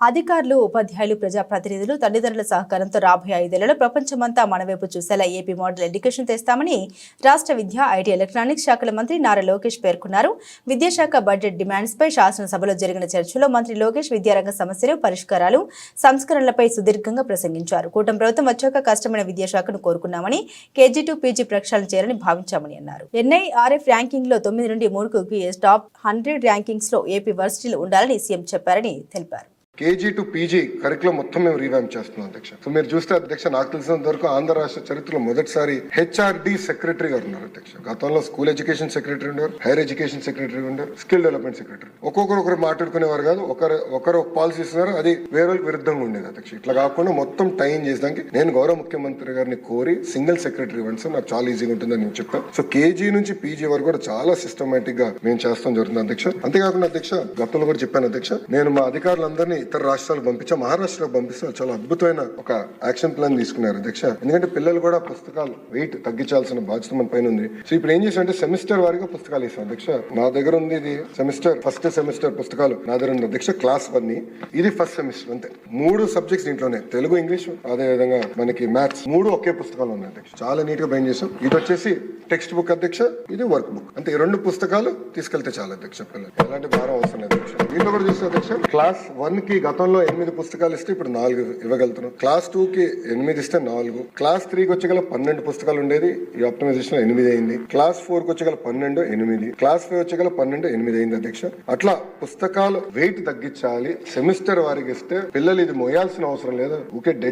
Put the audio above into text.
అధికారులు ఉపాధ్యాయులు ప్రజాప్రతినిధులు తల్లిదండ్రుల సహకారంతో రాబోయే ఐదేళ్ళలో ప్రపంచమంతా మన వైపు చూసేలా ఏపీ మోడల్ ఎడ్యుకేషన్ తెస్తామని రాష్ట్ర విద్యా ఐటీ ఎలక్ట్రానిక్స్ శాఖల మంత్రి నారా లోకేష్ పేర్కొన్నారు. విద్యాశాఖ బడ్జెట్ డిమాండ్స్ పై శాసనసభలో జరిగిన చర్చలో మంత్రి లోకేష్ విద్యారంగ సమస్యలు పరిష్కారాలు సంస్కరణలపై సుదీర్ఘంగా ప్రసంగించారు. కూటమి ప్రభుత్వం వచ్చాక కష్టమైన విద్యాశాఖను కోరుకున్నామని కేజీ టు పీజీ ప్రక్షాళన చేయాలని భావించామని అన్నారు. ఎన్ఐఆర్ఎఫ్ ర్యాంకింగ్లో తొమ్మిది నుండి మూడుకు టాప్ హండ్రెడ్ ర్యాంకింగ్స్లో ఏపీ వర్సిటీలు ఉండాలని సీఎం చెప్పారని తెలిపారు. కేజీ టు పీజీ కరికులం మొత్తం మేము రీవ్యాంప్ చేస్తున్నాం అధ్యక్ష. సో మీరు చూస్తే అధ్యక్ష నాకు తెలిసినంత వరకు ఆంధ్ర రాష్ట్ర చరిత్రలో మొదటిసారి హెచ్ఆర్డి సెక్రటరీ గారు ఉన్నారు అధ్యక్ష. గతంలో స్కూల్ ఎడ్యుకేషన్ సెక్రటరీ ఉండేవారు హైయర్ ఎడ్యుకేషన్ సెక్రటరీ ఉండేవారు స్కిల్ డెవలప్మెంట్ సెక్రటరీ. ఒక్కొక్కరు ఒకరు మాట్లాడుకునేవారు కాదు ఒకరు ఒకరు పాలసీ ఇస్తున్నారు అది వేరే విరుద్ధంగా ఉండేది అధ్యక్ష. ఇట్లా కాకుండా మొత్తం టైం చేసేదానికి నేను గౌరవ ముఖ్యమంత్రి గారిని కోరి సింగిల్ సెక్రటరీ ఇవ్వండి సార్ నాకు చాలా ఈజీగా ఉంటుందని నేను చెప్పాను. సో కేజీ నుంచి పీజీ వరకు కూడా చాలా సిస్టమేటిక్గా మేము చేస్తాం జరుగుతుంది అధ్యక్ష. అంతేకాకుండా అధ్యక్ష గతంలో కూడా చెప్పాను అధ్యక్ష నేను మా అధికారులందరినీ ఇతర రాష్ట్రాలకు పంపించాం మహారాష్ట్రకు పంపిస్తే చాలా అద్భుతమైన ఒక యాక్షన్ ప్లాన్ తీసుకున్నారు అధ్యక్ష. ఎందుకంటే పిల్లలు కూడా పుస్తకాలు వెయిట్ తగ్గించాల్సిన బాధ్యత మన పైన ఉంది. సో ఇప్పుడు ఏం చేసాం అంటే సెమిస్టర్ వారిగా పుస్తకాలు ఇస్తాం అధ్యక్ష. నా దగ్గర ఉంది ఇది సెమిస్టర్ ఫస్ట్ సెమిస్టర్ పుస్తకాలు నా దగ్గర ఉంది అధ్యక్ష క్లాస్ వన్ ఇది ఫస్ట్ సెమిస్టర్ అంతే. మూడు సబ్జెక్ట్స్ దీంట్లోనే తెలుగు ఇంగ్లీష్ అదే విధంగా మనకి మ్యాథ్స్ మూడు ఒకే పుస్తకాలు ఉన్నాయి అధ్యక్ష. చాలా నీట్గా బయట చేసాం ఇది వచ్చేసి టెక్స్ట్ బుక్ అధ్యక్ష ఇది వర్క్ బుక్. అంటే ఈ రెండు పుస్తకాలు తీసుకెళ్తే చాలా అధ్యక్ష పిల్లలు ఎలాంటి భారం అవసరం లేదు అధ్యక్ష. దీంట్లో కూడా చూస్తే అధ్యక్ష క్లాస్ వన్ కి గతంలో ఎనిమిది పుస్తకాలు ఇస్తే ఇప్పుడు నాలుగు ఇవ్వగలుగుతున్నాం. క్లాస్ టూ కి ఎనిమిది ఇస్తే నాలుగు. క్లాస్ త్రీ వచ్చి వచ్చేగల పన్నెండు పుస్తకాలు ఉండేది. ఈ ఆప్టమైజేషన్ ఎనిమిది అయింది. క్లాస్ ఫోర్కి వచ్చేగల పన్నెండు ఎనిమిది. క్లాస్ ఫైవ్ వచ్చేగల పన్నెండు ఎనిమిది అయింది అధ్యక్ష. అట్లా పుస్తకాలు వెయిట్ తగ్గించాలి. సెమిస్టర్ వారికి ఇస్తే పిల్లలు ఇది మోయాల్సిన అవసరం లేదు. ఊకే డెడ్